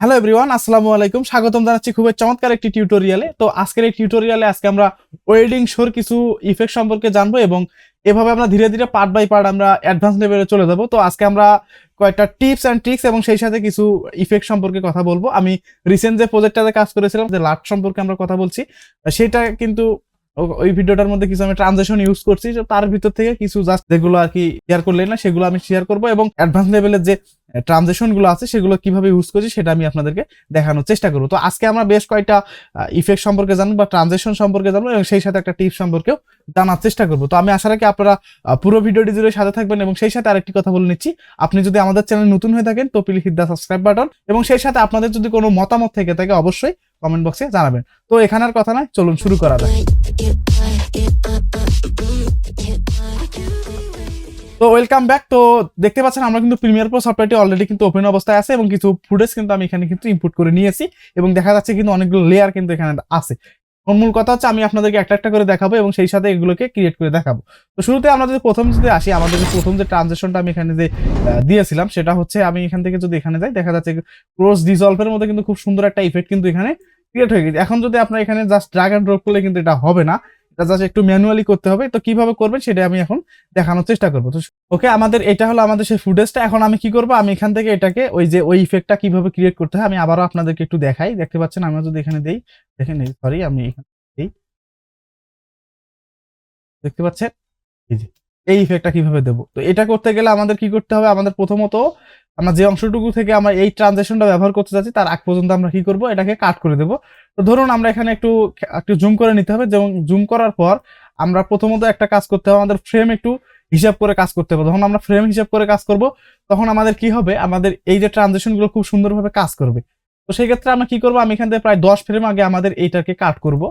Hello everyone আসসালামু আলাইকুম। স্বাগতম জানাচ্ছি খুবই চমৎকার একটি টিউটোরিয়ালে তো আজকের এই টিউটোরিয়ালে আজকে আমরা ওয়েল্ডিং শোর কিছু ইফেক্ট সম্পর্কে জানব এবং এভাবে আমরা ধীরে ধীরে পার্ট বাই পার্ট আমরা অ্যাডভান্স লেভেলে চলে যাব। তো আজকে আমরা কয়েকটা টিপস অ্যান্ড ট্রিক্স এবং সেই সাথে কিছু ইফেক্ট সম্পর্কে কথা বলব। আমি রিসেন্ট যে প্রজেক্টটাতে কাজ করেছিলাম, যে লাট সম্পর্কে আমরা কথা বলছি, সেটা কিন্তু ওই ভিডিওটার মধ্যে কিছু আমি ট্রানজেকশন ইউজ করছি। তার ভিতর থেকে কিছু জাস্ট যেগুলো আর কি শেয়ার করলে না, সেগুলো আমি শেয়ার করব এবং অ্যাডভান্স লেভেলের যে ট্রানজেকশনগুলো আছে, সেগুলো কীভাবে ইউজ করছি সেটা আমি আপনাদেরকে দেখানোর চেষ্টা করব। তো আজকে আমরা বেশ কয়েকটা ইফেক্ট সম্পর্কে জানব বা ট্রানজেকশন সম্পর্কে জানব এবং সেই সাথে একটা টিপস সম্পর্কেও জানার চেষ্টা করব। তো আমি আশা রাখি আপনারা পুরো ভিডিওটি জুড়ে সাথে থাকবেন এবং সেই সাথে আরেকটি কথা বলে নিচ্ছি। আপনি যদি আমাদের চ্যানেল নতুন হয়ে থাকেন, তো প্লিজ হিট সাবস্ক্রাইব বাটন এবং সেই সাথে আপনাদের যদি কোনো মতামত থেকে থাকে, অবশ্যই কমেন্ট বক্সে জানাবেন। তো এখানে আর কথা নয় চলুন শুরু করা যাক। তো ওয়েলকাম ব্যাক তো দেখতে পাচ্ছেন, আমরা কিন্তু প্রিমিয়ার প্রো সফটওয়্যারটি অলরেডি কিন্তু ওপেন অবস্থায় আছে এবং কিছু ফুটেজ কিন্তু আমি এখানে কিন্তু ইনপুট করে নিয়েছি এবং দেখা যাচ্ছে কিন্তু অনেকগুলো লেয়ার কিন্তু এখানে আছে। মূল কথা হচ্ছে আমি আপনাদেরকে একটা একটা করে দেখাবো এবং সেই সাথে এগুলোকে ক্রিয়েট করে দেখাবো। তো শুরুতে আমরা যদি প্রথম যদি আসি, আমাদের প্রথম যে ট্রানজেকশনটা আমি এখানে যে দিয়েছিলাম, সেটা হচ্ছে আমি এখান থেকে যদি এখানে যাই, দেখা যাচ্ছে ক্রস ডিজলভের মধ্যে কিন্তু খুব সুন্দর একটা ইফেক্ট কিন্তু এখানে ক্রিয়েট হয়ে গেছে। এখন যদি আপনার এখানে জাস্ট ড্রাগ অ্যান্ড ড্রপ করলে কিন্তু এটা হবে না। জাস্ট একটু ম্যানুয়ালি করতে হবে। তো কীভাবে করবেন সেটা আমি এখন দেখানোর চেষ্টা করব। তো ওকে, আমাদের এটা হলো আমাদের সেই ফুটেজটা এখন আমি কি করব? আমি এখান থেকে এটাকে ওই যে ওই ইফেক্টটা কীভাবে ক্রিয়েট করতে হয় আমি আবারও আপনাদেরকে একটু দেখাই। দেখতে পাচ্ছেন? আমরা যদি এখানে দেই দেখেন সরি আমি এখানে দেই। দেখতে পাচ্ছেন? এই ইফেক্টটা কীভাবে দেবো? তো এটা করতে গেলে আমাদের কি করতে হবে? আমাদের প্রথমত আমরা যে অংশটুকু থেকে আমরা এই ট্রানজেকশনটা ব্যবহার করতে যাচ্ছি, তার আগ পর্যন্ত আমরা কি করব? এটাকে কাট করে দেবো। তো ধরুন আমরা এখানে একটু একটু জুম করে নিতে হবে। যেমন জুম করার পর আমরা প্রথমত একটা কাজ করতে হবে, আমাদের ফ্রেম একটু হিসাব করে কাজ করতে হবে। যখন আমরা ফ্রেম হিসাব করে কাজ করব, তখন আমাদের কি হবে? আমাদের এই যে ট্রানজেকশনগুলো খুব সুন্দরভাবে কাজ করবে। তো সেই ক্ষেত্রে আমরা কি করব? আমি এখান থেকে প্রায় দশ ফ্রেম আগে আমাদের এইটাকে কাট করব।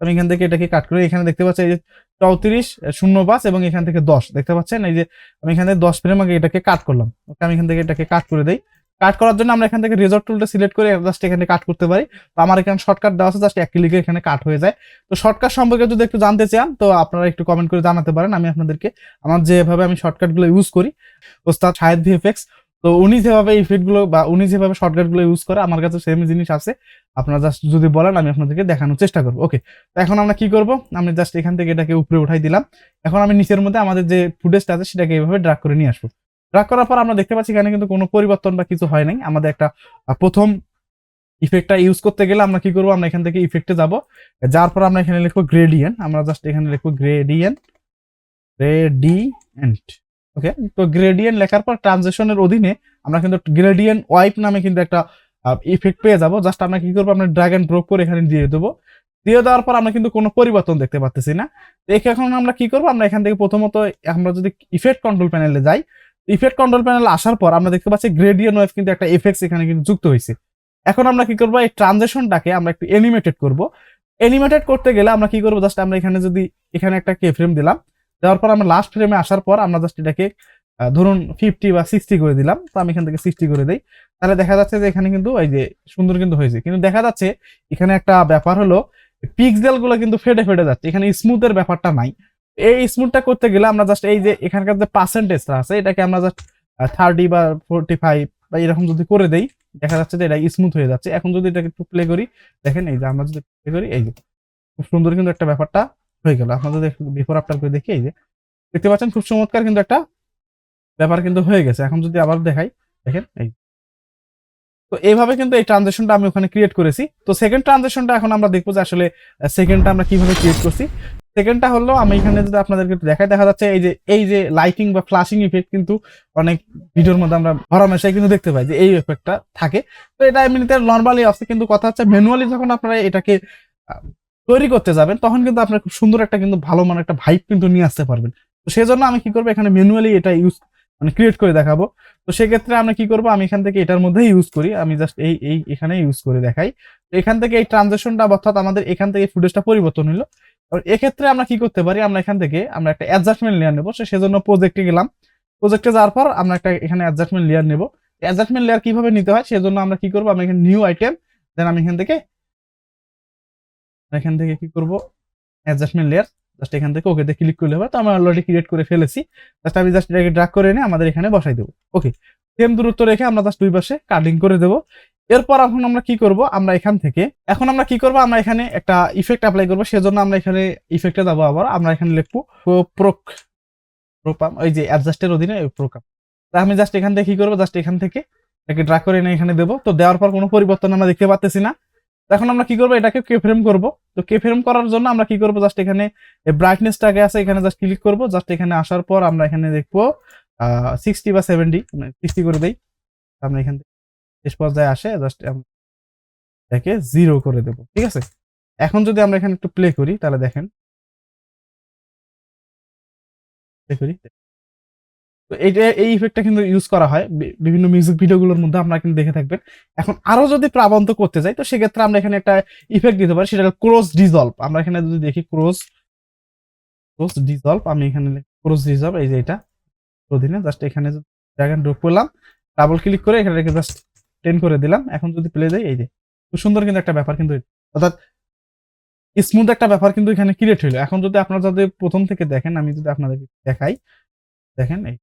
আমি এখান থেকে এটাকে কাট করে এখানে দেখতে পাচ্ছি এই যে চৌত্রিশ শূন্য পাঁচ এবং এখান থেকে দশ। দেখতে পাচ্ছেন? এই যে আমি এখান থেকে দশ ফ্রেম আগে এটাকে কাট করলাম। ওকে আমি এখান থেকে এটাকে কাট করে দেই। কাট করার জন্য আমরা এখান থেকে রেজর্ট টুলটা সিলেক্ট করে জাস্ট এখানে কাট করতে পারি। তো আমার এখানে শর্টকাট দেওয়া আছে জাস্ট এক ক্লিকে এখানে কাট হয়ে যায়। তো শর্টকাট সম্পর্কে যদি একটু জানতে চান, তো আপনারা একটু কমেন্ট করে জানাতে পারেন। আমি আপনাদেরকে আমার যেভাবে আমি শর্টকাটগুলো ইউজ করি, ওস্তাদ শাহেদ ভিএফএক্স। তো উনি যেভাবে এই ফিটগুলো বা উনি যেভাবে শর্টকাটগুলো ইউজ করে, আমার কাছে সেম জিনিস আছে। আপনারা জাস্ট যদি বলেন, আমি আপনাদেরকে দেখানোর চেষ্টা করব। ওকে তো এখন আমরা কি করব? আমি জাস্ট এখান থেকে এটাকে উপরে উঠাই দিলাম। এখন আমি নিচের মধ্যে আমাদের যে ফুটেজটা আছে, সেটাকে এইভাবে ড্রাগ করে নিয়ে আসব। ড্রাগ করার পর আমরা দেখতে পাচ্ছি এখানে কিন্তু কোনো পরিবর্তন বা কিছু হয় নাই। আমাদের একটা প্রথম ইফেক্টটা ইউজ করতে গেলে আমরা কি করব? আমরা এখান থেকে ইফেক্টে যাব। যার পর আমরা এখানে লিখব গ্রেডিয়েন্ট আমরা জাস্ট এখানে লিখব গ্রেডিয়েন্ট গ্রেডিয়েন্ট ওকে তো গ্রেডিয়েন্ট লেখার পর ট্রানজেকশনের অধীনে আমরা কিন্তু গ্রেডিয়েন্ট ওয়াইপ নামে কিন্তু একটা ইফেক্ট পেয়ে যাব। জাস্ট আমরা কি করব? আমরা ড্রাগ অ্যান্ড ড্রপ করে এখানে দিয়ে দেবো। দিয়ে দেওয়ার পর আমরা কিন্তু কোনো পরিবর্তন দেখতে পাচ্তেছি না। একে এখন আমরা কি করব? আমরা এখান থেকে প্রথমত আমরা যদি ইফেক্ট কন্ট্রোল প্যানেলে যাই ইফেক্ট কন্ট্রোল প্যানেল আসার পর আমরা দেখতে পাচ্ছি গ্রেডিয়েন্ট ওয়েভ কিন্তু একটা এফেক্টস এখানে কিন্তু যুক্ত হয়েছে। এখন আমরা কি করব? এই ট্রানজেকশনটাকে আমরা একটু এনিমেটেড করব। এনিমেটেড করতে গেলে আমরা কি করব? জাস্ট আমরা এখানে যদি, এখানে একটা কে ফ্রেম দিলাম। দেওয়ার পর আমরা লাস্ট ফ্রেমে আসার পর আমরা জাস্ট এটাকে ধরুন ফিফটি বা সিক্সটি করে দিলাম। তো আমি এখান থেকে সিক্সটি করে দিই। তাহলে দেখা যাচ্ছে যে এখানে কিন্তু এই যে সুন্দর কিন্তু হয়েছে। কিন্তু দেখা যাচ্ছে এখানে একটা ব্যাপার হলো পিক্সেলগুলো কিন্তু ফেটে ফেটে যাচ্ছে। এখানে স্মুথের ব্যাপারটা নাই। এই স্মুথটা করতে গেলে আমরা জাস্ট এই যে এখানকার যে পার্সেন্টেজটা আছে, এটাকে আমরা জাস্ট থার্টি বা ফোরটি ফাইভ বা এরকম যদি করে দেই, দেখা যাচ্ছে যে এটা স্মুথ হয়ে যাচ্ছে। এখন যদি এটাকে একটু প্লে করি, দেখেন এই যে আমরা যদি প্লে করি, এই যে খুব সুন্দর কিন্তু একটা ব্যাপারটা হয়ে গেল। আপনাদের বিফোর আফটার করে দেখি এই যে, দেখতে পাচ্ছেন খুব চমৎকার কিন্তু একটা ব্যাপার কিন্তু হয়ে গেছে। এখন যদি আবার দেখাই, দেখেন এই। তো এইভাবে কিন্তু এই ট্রানজেকশনটা আমি ওখানে ক্রিয়েট করেছি। তো সেকেন্ড ট্রানজেকশনটা এখন আমরা দেখব যে আসলে সেকেন্ডটা আমরা কীভাবে ক্রিয়েট করছি। সেকেন্ডটা হলো, আমি এখানে যদি আপনাদেরকে দেখাই, দেখা যাচ্ছে এই যে এই যে লাইটিং বা ফ্লাশিং ইফেক্ট কিন্তু অনেক ভিডিওর মধ্যে আমরা হরমেশাই কিন্তু দেখতে পাই যে এই এফেক্টটা থাকে। তো এটা এমনিতে নর্মালি আছে, কিন্তু কথা হচ্ছে ম্যানুয়ালি যখন আপনারা এটাকে তৈরি করতে যাবেন, তখন কিন্তু আপনার খুব সুন্দর একটা কিন্তু ভালো মানে একটা ভাইব কিন্তু নিয়ে আসতে পারবেন। তো সেই জন্য আমি কি করব, এখানে ম্যানুয়ালি এটা ইউজ মানে ক্রিয়েট করে দেখাবো। তো সেক্ষেত্রে আমরা কি করব, আমি এখান থেকে এটার মধ্যেই ইউজ করি, আমি জাস্ট এই এই এখানে ইউজ করে দেখাই। তো এখান থেকে এই ট্রানজেকশনটা অর্থাৎ আমাদের এখান থেকে ফুটেজটা পরিবর্তন হলো এক্ষেত্রে আমরা কি করতে পারি, আমরা এখান থেকে আমরা একটা অ্যাডজাস্টমেন্ট লেয়ার নেব। সেজন্য প্রজেক্টে গেলাম। প্রজেক্টে যাওয়ার পর আমরা একটা এখানে অ্যাডজাস্টমেন্ট লেয়ার নেব। অ্যাডজাস্টমেন্ট লেয়ার কীভাবে নিতে হয়, সেজন্য আমরা কি করব, আমি এখানে নিউ আইটেম দেন আমি এখান থেকে এখান থেকে কি করব? অ্যাডজাস্টমেন্ট লেয়ার জাস্ট এখান থেকে ওকে ক্লিক করলে হবে। তো আমি অলরেডি ক্রিয়েট করে ফেলেছি। জাস্ট আমি জাস্ট এটাকে ড্রাগ করে এনে আমাদের এখানে বসাই দেবো। ওকে সেম দূরত্ব রেখে আমরা জাস্ট দুই পাশে কাটিং করে দেবো। এরপর এখন আমরা কি করব? আমরা এখান থেকে, এখন আমরা কি করব? আমরা এখানে একটা ইফেক্ট অ্যাপ্লাই করব। সেজন্য আমরা এখানে ইফেক্টে যাব আবার। আমরা এখানে লিখব প্রোক প্রোপাম ওই যে অ্যাডজাস্টের অধীনে প্রোকাম তা আমি জাস্ট এখান থেকে কি করব? জাস্ট এখান থেকে এটাকে ড্রা করে এনে এখানে দেবো। তো দেওয়ার পর কোনো পরিবর্তন আমরা দেখতে পাচ্তেছি না। এখন আমরা কি করব? এটাকে কে ফ্রেম করব? তো কে ফ্রেম করার জন্য আমরা কি করব? জাস্ট এখানে ব্রাইটনেসটাকে আছে, এখানে জাস্ট ক্লিক করব। জাস্ট এখানে আসার পর আমরা এখানে দেখব সিক্সটি বা সেভেন্টি মানে সিক্সটি করে দেই। আমরা এখান থেকে শেষ পর্যায়ে আসে জাস্ট এটাকে জিরো করে দেবো, ঠিক আছে? এখন যদি আমরা এখানে একটু প্লে করি, তাহলে দেখেন। প্লে করি। তো এইটা, এই ইফেক্টটা কিন্তু ইউজ করা হয়। বিভিন্ন মিউজিক ভিডিওগুলোর মধ্যে আপনারা কিন্তু দেখে থাকবেন। এখন আরও যদি প্রাবন্ত করতে চাই তো সেক্ষেত্রে আমরা এখানে একটা ইফেক্ট দিতে পারি, সেটা ক্রস ডিজলভ আমরা এখানে যদি দেখি ক্রস ক্রস ডিজলভ আমি এখানে ক্রস ডিজলভ এই যে এটা। অধীনে জাস্ট এখানে ড্র্যাগ এন্ড ড্রপ করলাম ডাবল ক্লিক করে এখানে রেখে জাস্ট টেন করে দিলাম। এখন যদি প্লে দেয় এই যে, খুব সুন্দর কিন্তু একটা ব্যাপার কিন্তু, অর্থাৎ স্মুথ একটা ব্যাপার কিন্তু এখানে ক্রিয়েট হইল। এখন যদি আপনারা যদি প্রথম থেকে দেখেন, আমি যদি আপনাদের দেখাই, দেখেন এই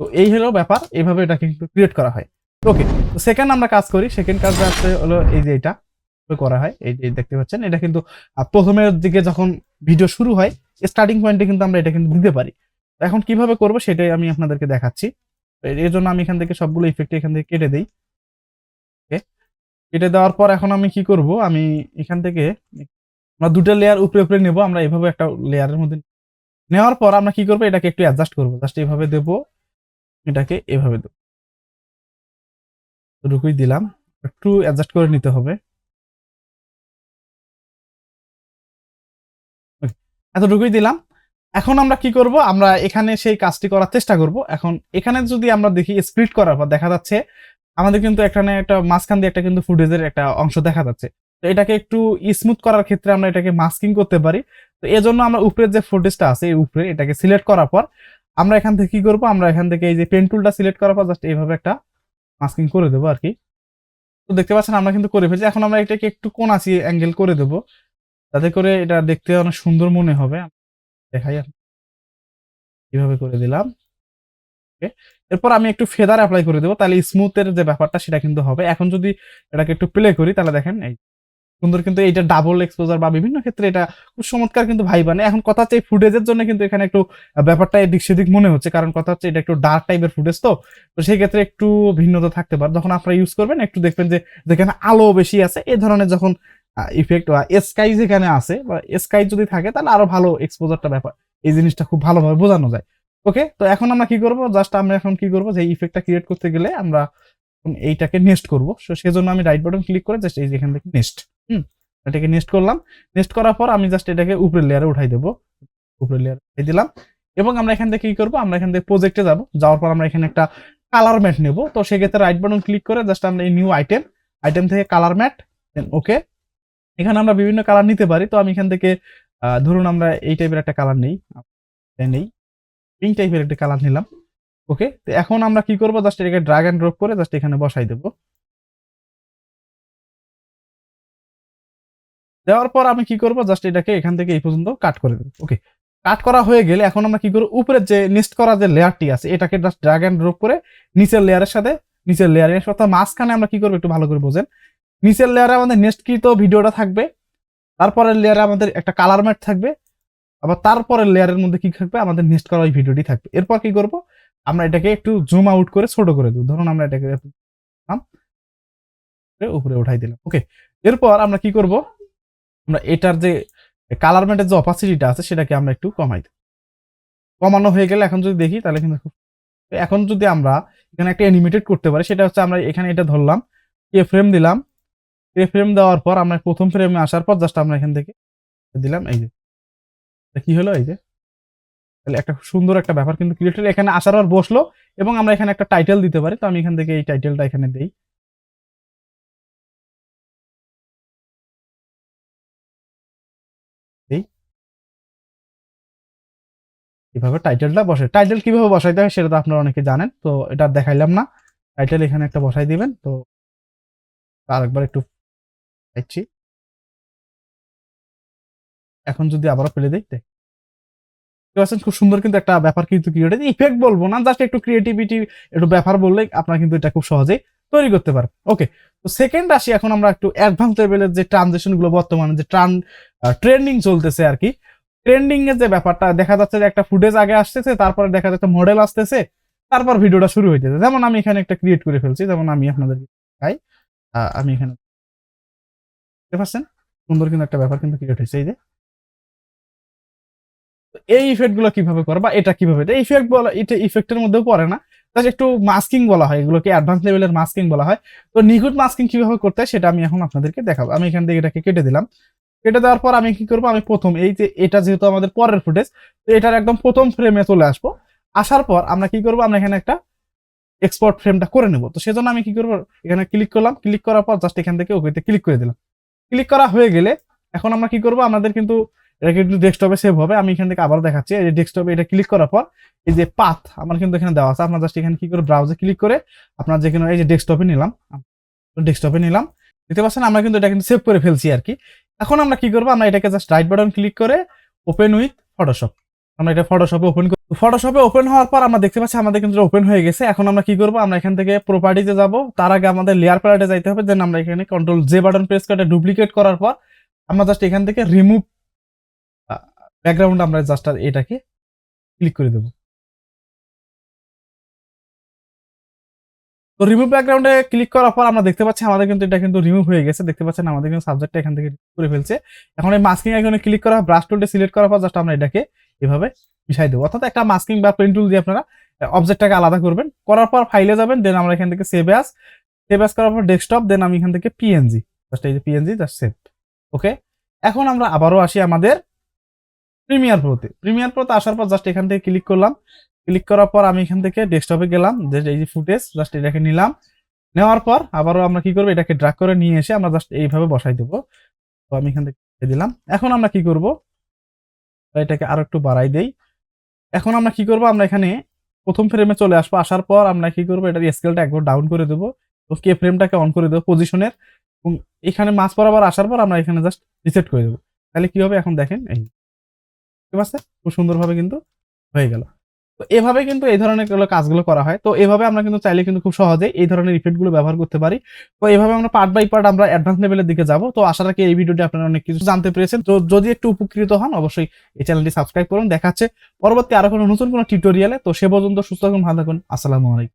তো এই হলো ব্যাপার, এইভাবে এটা কিন্তু ক্রিয়েট করা হয়। ওকে তো সেকেন্ড আমরা কাজ করি সেকেন্ড হচ্ছে হলো এই যে এটা করা হয়, এই যে দেখতে পাচ্ছেন, এটা কিন্তু প্রথমের দিকে যখন ভিডিও শুরু হয় স্টার্টিং পয়েন্টে কিন্তু আমরা এটা কিন্তু দিতে পারি। এখন কীভাবে করব সেটাই আমি আপনাদেরকে দেখাচ্ছি। এর- জন্য আমি এখান থেকে সবগুলো ইফেক্ট এখান থেকে কেটে দিই। ওকে কেটে দেওয়ার পর এখন আমি কি করব, আমি এখান থেকে আমরা দুটো লেয়ার উপরে উপরে নেব, আমরা এভাবে একটা লেয়ারের মধ্যে নেওয়ার পর আমরা কি করব, এটাকে একটু অ্যাডজাস্ট করব। জাস্ট এভাবে দেব এটাকে এভাবে দেব এটুকুই দিলাম। একটু অ্যাডজাস্ট করে নিতে হবে। এতটুকুই দিলাম। এখন আমরা কি করব? আমরা এখানে সেই কাজটি করার চেষ্টা করব। এখন এখানে যদি আমরা দেখি স্প্লিট করার পর দেখা যাচ্ছে, আমাদের কিন্তু এখানে একটা মাঝখান দিয়ে একটা কিন্তু ফুটেজের একটা অংশ দেখা যাচ্ছে। তো এটাকে একটু স্মুথ করার ক্ষেত্রে আমরা এটাকে মাস্কিং করতে পারি। তো এজন্য আমরা উপরের যে ফুটেজটা আছে, এই উপরে এটাকে সিলেক্ট করার পর আমরা এখান থেকে কি করব? আমরা এখান থেকে এই যে পেন টুলটা সিলেক্ট করার পর জাস্ট এইভাবে একটা মাস্কিং করে দেবো আর কি। তো দেখতে পাচ্ছেন আমরা কিন্তু করে ফেলছি। এখন আমরা এটাকে একটু কোনাসি অ্যাঙ্গেল করে দেবো। যাতে করে এটা দেখতে অনেক সুন্দর মনে হবে। দেখাই কীভাবে করে দিলাম। এরপর আমি একটু ফেদার অ্যাপ্লাই করে দেবো। তাহলে স্মুথের যে ব্যাপারটা সেটা কিন্তু হবে। এখন যদি এটাকে একটু প্লে করি, তাহলে দেখেন এই সুন্দর কিন্তু এইটা ডাবল এক্সপোজার বা বিভিন্ন ক্ষেত্রে এটা খুব চমৎকার কিন্তু ভাই বানে এখন কথা হচ্ছে ফুটেজের জন্য কিন্তু এখানে একটু ব্যাপারটা এদিক সেদিক মনে হচ্ছে। কারণ কথা হচ্ছে এটা একটু ডার্ক টাইপের ফুটেজ তো। তো সেই ক্ষেত্রে একটু ভিন্নতা থাকতে পারে। যখন আপনারা ইউজ করবেন, একটু দেখবেন যে যেখানে আলো বেশি আছে এই ধরনের যখন ইফেক্ট বা স্কাই যেখানে আছে বা স্কাই যদি থাকে, তাহলে আরও ভালো এক্সপোজারটা ব্যাপার। এই জিনিসটা খুব ভালোভাবে বোঝানো যায়। ওকে তো এখন আমরা কি করব? জাস্ট আমরা এখন কি করব? যে ইফেক্টটা ক্রিয়েট করতে গেলে আমরা এইটাকে নেক্সট করব। সো সেজন্য আমি রাইট বাটন ক্লিক করে জাস্ট এই যে এখান থেকে নেক্সট হুম, এটাকে নেক্সট করলাম। নেক্সট করার পর আমি জাস্ট এটাকে উপরের লেয়ারে উঠাই দেবো। উপরের লেয়ারে উঠাই দিলাম। এবং আমরা এখান থেকে কি করব? আমরা এখান থেকে প্রজেক্টে যাব। যাওয়ার পর আমরা এখানে একটা কালার ম্যাট নেব। তো সেক্ষেত্রে রাইট বাটন ক্লিক করে জাস্ট আমরা এই নিউ আইটেম আইটেম থেকে কালার ম্যাট দেন ওকে এখানে আমরা বিভিন্ন কালার নিতে পারি। তো আমি এখান থেকে ধরুন আমরা এই টাইপের একটা কালার নেই। নেই। পিঙ্ক টাইপের একটা কালার নিলাম। ওকে তো এখন আমরা কি করব? জাস্ট এটাকে ড্রাগ এন্ড ড্রপ করে জাস্ট এখানে বসাই দেবো। দেওয়ার পর আমি কি করব? জাস্ট এটাকে এখান থেকে এই পর্যন্ত কাট করে দেবো। ওকে কাট করা হয়ে গেলে এখন আমরা কি করব? উপরের যে নেক্সট করা যে লেয়ারটি আছে, এটাকে জাস্ট ড্রাগ এন্ড ড্রপ করে নিচের লেয়ারের সাথে, নিচের লেয়ারের সাথে মাঝখানে আমরা কি করব? একটু ভালো করে বোঝেন। নিচের লেয়ারে আমাদের নেক্সট কি? তো ভিডিওটা থাকবে। তারপরের লেয়ারে আমাদের একটা কালার ম্যাট থাকবে। আবার তারপরের লেয়ারের মধ্যে কি থাকবে? আমাদের নেক্সট করা ওই ভিডিওটি থাকবে। এরপর কি করব? আমরা এটাকে একটু জুম আউট করে ছোট করে দেবো। ধরুন আমরা এটাকে উপরে উঠাই দিলাম। ওকে এরপর আমরা কি করব? আমরা এটার যে কালার ম্যাটের যে অপাসিটিটা আছে, সেটাকে আমরা একটু কমাই দেব। কমানো হয়ে গেলে এখন যদি দেখি, তাহলে কিন্তু খুব এখন যদি আমরা এখানে একটা অ্যানিমেটেড করতে পারি, সেটা হচ্ছে আমরা এখানে এটা ধরলাম কে ফ্রেম দিলাম। কে ফ্রেম দেওয়ার পর আমরা প্রথম ফ্রেমে আসার পর জাস্ট আমরা এখান থেকে দিলাম, এই যে। কি হলো, এই যে? তাহলে একটা সুন্দর একটা ব্যাপার, কিন্তু ক্রিয়েট এখানে আসার পর বসল, এবং আমরা এখানে একটা টাইটেল দিতে পারি, তো আমি এখান থেকে এই টাইটেলটা এখানে দেই। এভাবে টাইটেলটা বসে টাইটেল কীভাবে বসাইতে হয় সেটা তো আপনারা অনেকে জানেন, তো এটা দেখাইলাম না। টাইটেল এখানে একটা বসাই দিবেন, তো আরেকবার একটু দেখছি। এখন যদি আবারও ফেলে দিই, দেখ। খুব সুন্দর কিন্তু একটা ব্যাপার কিন্তু ক্রিয়েট ইফেক্ট বলব না জাস্ট একটু ক্রিয়েটিভিটি একটু ব্যাপার বললে আপনারা কিন্তু এটা খুব সহজেই তৈরি করতে পারবেন। ওকে তো সেকেন্ড আসি, এখন আমরা একটু অ্যাডভান্স লেভেলের যে ট্রানজেকশনগুলো বর্তমানে যে ট্রান ট্রেন্ডিং চলতেছে আর কি ট্রেন্ডিং এর যে ব্যাপারটা, দেখা যাচ্ছে যে একটা ফুটেজ আগে আসতেছে, তারপরে দেখা যাচ্ছে মডেল আসতেছে, তারপর ভিডিওটা শুরু হইতেছে। যেমন আমি এখানে একটা ক্রিয়েট করে ফেলছি, যেমন আমি আপনাদের দেখাই আমি এখানে দেখতে পাচ্ছেন? সুন্দর কিন্তু একটা ব্যাপার কিন্তু ক্রিয়েট হয়েছে এই যে। এই ইফেক্টগুলো কীভাবে করে বা এটা কীভাবে? এটা ইফেক্ট বলা, এটা ইফেক্টের মধ্যেও পড়ে না। জাস্ট একটু মাস্কিং বলা হয়, এগুলোকে অ্যাডভান্স লেভেলের মাস্কিং বলা হয়। তো নিখুঁত মাস্কিং কীভাবে করতে হয়, সেটা আমি এখন আপনাদেরকে দেখাবো। আমি এখান থেকে এটাকে কেটে দিলাম। কেটে দেওয়ার পর আমি কি করব? আমি প্রথম এই যে এটা যেহেতু আমাদের পরের ফুটেজ তো এটার একদম প্রথম ফ্রেমে চলে আসব। আসার পর আমরা কি করব? আমরা এখানে একটা এক্সপোর্ট ফ্রেমটা করে নেব। তো সেজন্য আমি কি করব? এখানে ক্লিক করলাম। ক্লিক করার পর জাস্ট এখান থেকে ওকেতে ক্লিক করে দিলাম। ক্লিক করা হয়ে গেলে এখন আমরা কি করব? আমাদের কিন্তু এটা কিন্তু ডেস্কটপে সেভ হবে। আমি এখান থেকে আবার দেখাচ্ছি। এই ডেস্কটপে এটা ক্লিক করার পর এই যে পাথ আমার কিন্তু এখানে দেওয়া আছে। আপনার জাস্ট এখানে কি করে ব্রাউজে ক্লিক করে আপনার যেখানে এই যে ডেস্কটপে নিলাম। ডেস্কটপে নিলাম। দেখতে পাচ্ছেন? আমরা কিন্তু এটা কিন্তু সেভ করে ফেলছি আর কি। এখন আমরা কি করব? আমরা এটাকে জাস্ট রাইট বাটন ক্লিক করে ওপেন উইথ ফটোশপ আমরা এটা ফটোশপে ওপেন ফটোশপে ওপেন হওয়ার পর আমরা দেখতে পাচ্ছি আমাদের কিন্তু ওপেন হয়ে গেছে। এখন আমরা কি করব? আমরা এখান থেকে প্রপার্টিতে যাব। তার আগে আমাদের লেয়ার প্যালেটে যাইতে হবে। দেন আমরা এখানে কন্ট্রোল জে বাটন প্রেস করে ডুপ্লিকেট করার পর আমরা জাস্ট এখান থেকে রিমুভ ব্যাকগ্রাউন্ড আমরা জাস্ট এটাকে ক্লিক করে দেবো। তো রিমুভ ব্যাকগ্রাউন্ডে ক্লিক করার পর আমরা দেখতে পাচ্ছি আমাদের কিন্তু এটা কিন্তু রিমুভ হয়ে গেছে। দেখতে পাচ্ছেন আমাদের কিন্তু সাবজেক্টটা এখান থেকে করে ফেলছে। এখন এই মাস্কিং আইকনে ক্লিক করা ব্রাশ টুলটা সিলেক্ট করার পর জাস্ট আমরা এটাকে এভাবে মিশাই দেবো। অর্থাৎ একটা মাস্কিং বা পেন টুল দিয়ে আপনারা অবজেক্টটাকে আলাদা করবেন। করার পর ফাইলে যাবেন দেন আমরা এখান থেকে সেভ অ্যাস সেভ অ্যাস করার পর ডেস্কটপ দেন আমি এখান থেকে পিএনজি জাস্ট এই যে পিএনজি জাস্ট সেভ ওকে এখন আমরা আবারও আসি আমাদের প্রিমিয়ার প্রোতে প্রিমিয়ার প্রোতে আসার পর জাস্ট এখান থেকে ক্লিক করলাম। ক্লিক করার পর আমি এখান থেকে ডেস্কটপে গেলাম এই যে ফুটেজ জাস্ট এটাকে নিলাম। নেওয়ার পর আবারও আমরা কি করব, এটাকে ড্রাগ করে নিয়ে এসে আমরা জাস্ট এইভাবে বসাই দেবো। তো আমি এখান থেকে দিলাম। এখন আমরা কি করব, এটাকে আরও একটু বাড়াই দেই। এখন আমরা কি করব, আমরা এখানে প্রথম ফ্রেমে চলে আসব। আসার পর আমরা কি করব, এটার স্কেলটা একবার ডাউন করে দেবো। তো কে ফ্রেমটাকে অন করে দেবো পজিশনের এবং এখানে মাছ বরাবর আসার পর আমরা এখানে জাস্ট রিসেট করে দেবো। তাহলে কি হবে, এখন দেখেন এই ঠিক আছে খুব সুন্দরভাবে কিন্তু হয়ে গেল। তো এভাবে কিন্তু এই ধরনের কাজগুলো করা হয়। তো এভাবে আমরা কিন্তু চাইলে কিন্তু খুব সহজে এই ধরনের ইফেক্টগুলো ব্যবহার করতে পারি। তো এভাবে আমরা পার্ট বাই পার্ট আমরা অ্যাডভান্স লেভেলের দিকে যাব। তো আশা রাখি এই ভিডিওটি আপনারা অনেক কিছু জানতে পেরেছেন। তো যদি একটু উপকৃত হন, অবশ্যই এই চ্যানেলটি সাবস্ক্রাইব করুন। দেখাচ্ছে পরবর্তী আরও কোনো নতুন কোনো টিউটোরিয়ালে তো সে পর্যন্ত সুস্থ থাকুন, ভালো থাকুন। আসসালামু আলাইকুম।